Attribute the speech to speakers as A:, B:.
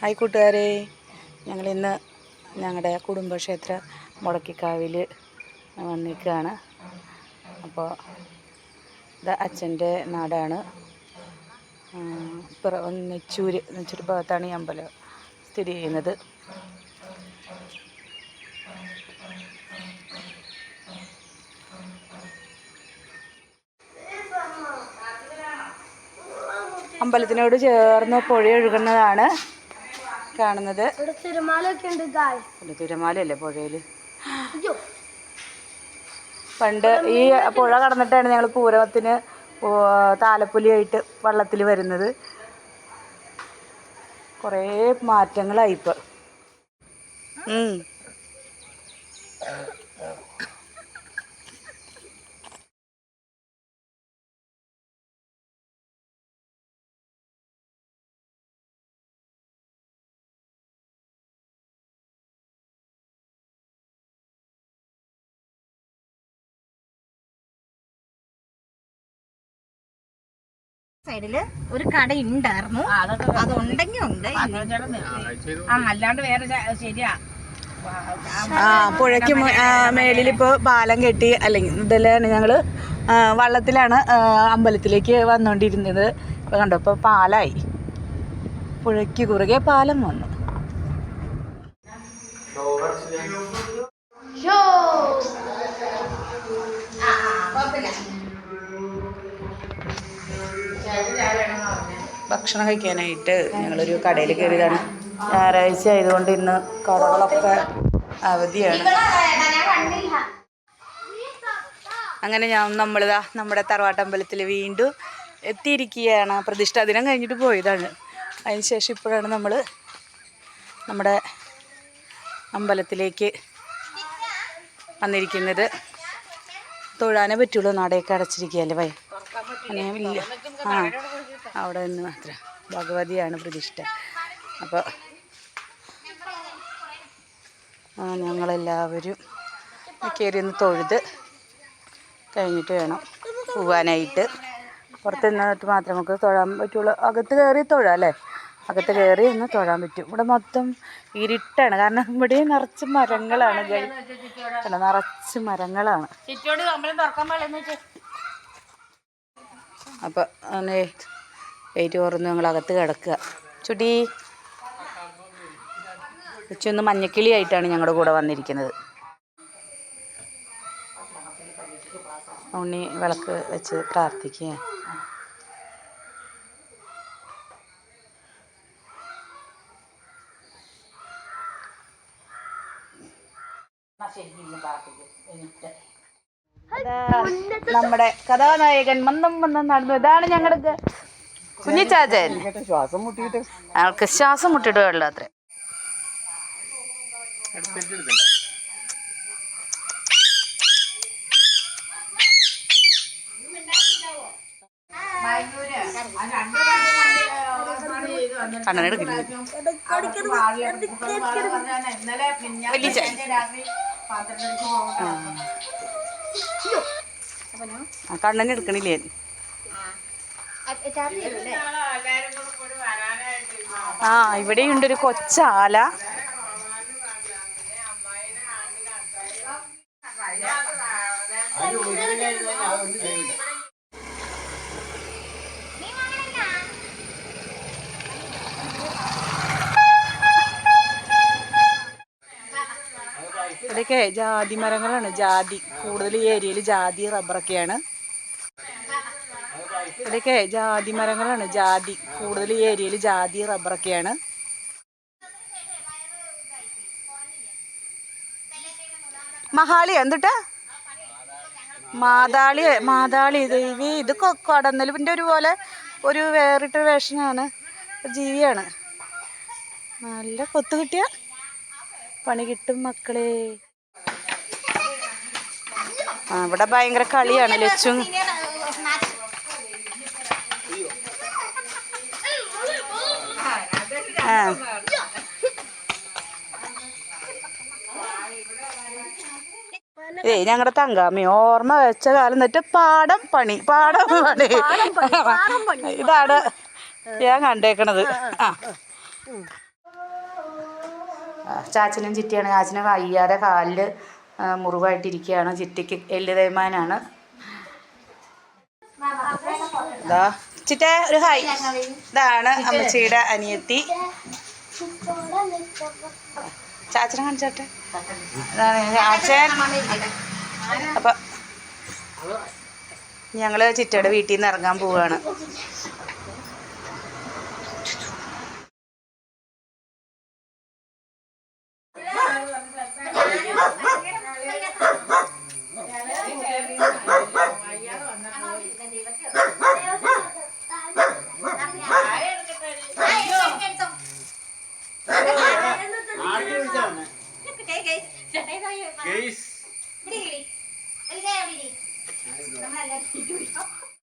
A: Hi കൂട്ടുകാരെ. ഞങ്ങളിന്ന് ഞങ്ങളുടെ കുടുംബക്ഷേത്ര മുടക്കിക്കാവിൽ വന്നിരിക്കുകയാണ്. അപ്പോൾ ഇത് അച്ഛന്റെ നാടാണ്. നെച്ചൂര് നെച്ചൂർ ഭാഗത്താണ് ഈ അമ്പലം സ്ഥിതി ചെയ്യുന്നത്. അമ്പലത്തിനോട് ചേർന്ന് പുഴ ഒഴുകുന്നതാണ് കാണുന്നത്. പുഴയിൽ തിരമാലയല്ലേ
B: അയ്യോ.
A: പണ്ട് ഈ പുഴ കടന്നിട്ടാണ് ഞങ്ങൾ പൂരത്തിന് താലപ്പൊലിയായിട്ട് വള്ളത്തിൽ വരുന്നത്. കുറേ മാറ്റങ്ങളായി
C: സൈഡിൽ ഒരു കട ഉണ്ടായിരുന്നു അതുണ്ടെങ്കിൽ ഉണ്ട്.
D: ആ അല്ലാണ്ട് വേറെ ശരിയാ.
A: ആ പുഴയ്ക്ക് മു- ആ, പാലം കെട്ടി അല്ലെങ്കിൽ ഇതെല്ലാം ഞങ്ങൾ വള്ളത്തിലാണ് അമ്പലത്തിലേക്ക് വന്നുകൊണ്ടിരുന്നത് ഇപ്പൊ കണ്ടോ ഇപ്പോൾ പാലായി. പുഴയ്ക്ക് കുറുകെ പാലം വന്നു. ഭക്ഷണം കഴിക്കാനായിട്ട് ഞങ്ങളൊരു കടയിൽ കയറിയതാണ്. ഞായറാഴ്ച ആയതുകൊണ്ട് ഇന്ന് കടകളൊക്കെ അവധിയാണ്. അങ്ങനെ ഞാൻ നമ്മളിതാ നമ്മുടെ തറവാട്ടമ്പലത്തിൽ വീണ്ടും എത്തിയിരിക്കുകയാണ്. പ്രതിഷ്ഠ ദിനം കഴിഞ്ഞിട്ട് പോയതാണ്. അതിന് ശേഷം ഇപ്പോഴാണ് നമ്മൾ നമ്മുടെ അമ്പലത്തിലേക്ക് വന്നിരിക്കുന്നത്. തൊഴാനേ പറ്റുള്ളൂ. നടയൊക്കെ അടച്ചിരിക്കുകയല്ലേ? വൈ. അങ്ങനെ ഇല്ല. ആ. അവിടെ നിന്ന് മാത്രം ഭഗവതിയാണ് പ്രതിഷ്ഠ. അപ്പോൾ ആ ഞങ്ങളെല്ലാവരും കയറി ഒന്ന് തൊഴുത് കഴിഞ്ഞിട്ട് വേണം പോവാനായിട്ട്. പുറത്ത് നിന്നിട്ട് മാത്രം നമുക്ക് തൊഴാൻ പറ്റുള്ളൂ. അകത്ത് കയറി തൊഴാം അല്ലേ? അകത്ത് കയറി ഒന്ന് തൊഴാൻ പറ്റും. ഇവിടെ മൊത്തം ഇരുട്ടാണ്. കാരണം ഇവിടെ നിറച്ച് മരങ്ങളാണ്. നിറച്ച് മരങ്ങളാണ്. അപ്പോൾ അങ്ങനെ വെയിറ്റ് കുറഞ്ഞ് ഞങ്ങൾ അകത്ത് കിടക്കുക ചുട്ടി ഉച്ചയൊന്ന് മഞ്ഞക്കിളി ആയിട്ടാണ് ഞങ്ങളുടെ കൂടെ വന്നിരിക്കുന്നത്. ഉണ്ണി വിളക്ക് വെച്ച് പ്രാർത്ഥിക്കുക. അതാ നമ്മുടെ കഥാനായകൻ മന്ദം മന്ദം നടന്നു. ഇതാണ് ഞങ്ങളുടെ കുഞ്ഞിച്ചാച്ചൻ
D: ശ്വാസം മുട്ടിയിട്ട്.
A: ആൾക്ക് ശ്വാസം മുട്ടിട്ട് വേണ്ട അത്ര. വലിയ ആ കണ്ണനെ എടുക്കണില്ലേ? ആ ഇവിടെയുണ്ട് ഒരു കൊച്ചാല ഇവിടെയൊക്കെ ജാതി മരങ്ങളാണ്. ജാതി കൂടുതൽ ഈ ഏരിയയിൽ ജാതി റബ്ബറൊക്കെയാണ്. ഇതൊക്കെ ജാതി മരങ്ങളാണ്. ജാതി കൂടുതൽ ഈ ഏരിയയിൽ ജാതി റബ്ബറൊക്കെയാണ്. മഹാളി എന്തിട്ട്? മാതാളി മാതാളി ദേവി. ഇത് കടന്നലിന്റെ ഒരു പോലെ ഒരു വേറിട്ട വേഷനാണ് ജീവിയാണ്. നല്ല കൊത്തു കിട്ടിയ പണി കിട്ടും മക്കളെ. ഇവിടെ ഭയങ്കര കളിയാണ് ലച്ചും. ആ. ഏയ് ഞങ്ങളുടെ തങ്കാമി ഓർമ്മ വെച്ച കാലം എന്നിട്ട് പാടം പണി പാടം പണി. ഇതാണ് ഞാൻ കണ്ടേക്കണത്. ആ
C: ചാച്ചനും ചിറ്റിയാണ് ചാച്ചനെ വയ്യാതെ കാലിൽ മുറിവായിട്ടിരിക്കുകയാണ്. ചിറ്റയ്ക്ക് എല്ല് തേയ്മാനാണ്. ഇതാ ചിറ്റേ ഒരു ഹായ്. ഇതാണ് അമ്മച്ചിയുടെ അനിയത്തി. ചാച്ചനെ കാണിച്ചോട്ടെ? ചാച്ചൻ അപ്പൊ ഞങ്ങൾ ചിറ്റയുടെ വീട്ടിൽ നിന്ന് ഇറങ്ങാൻ പോവാണ്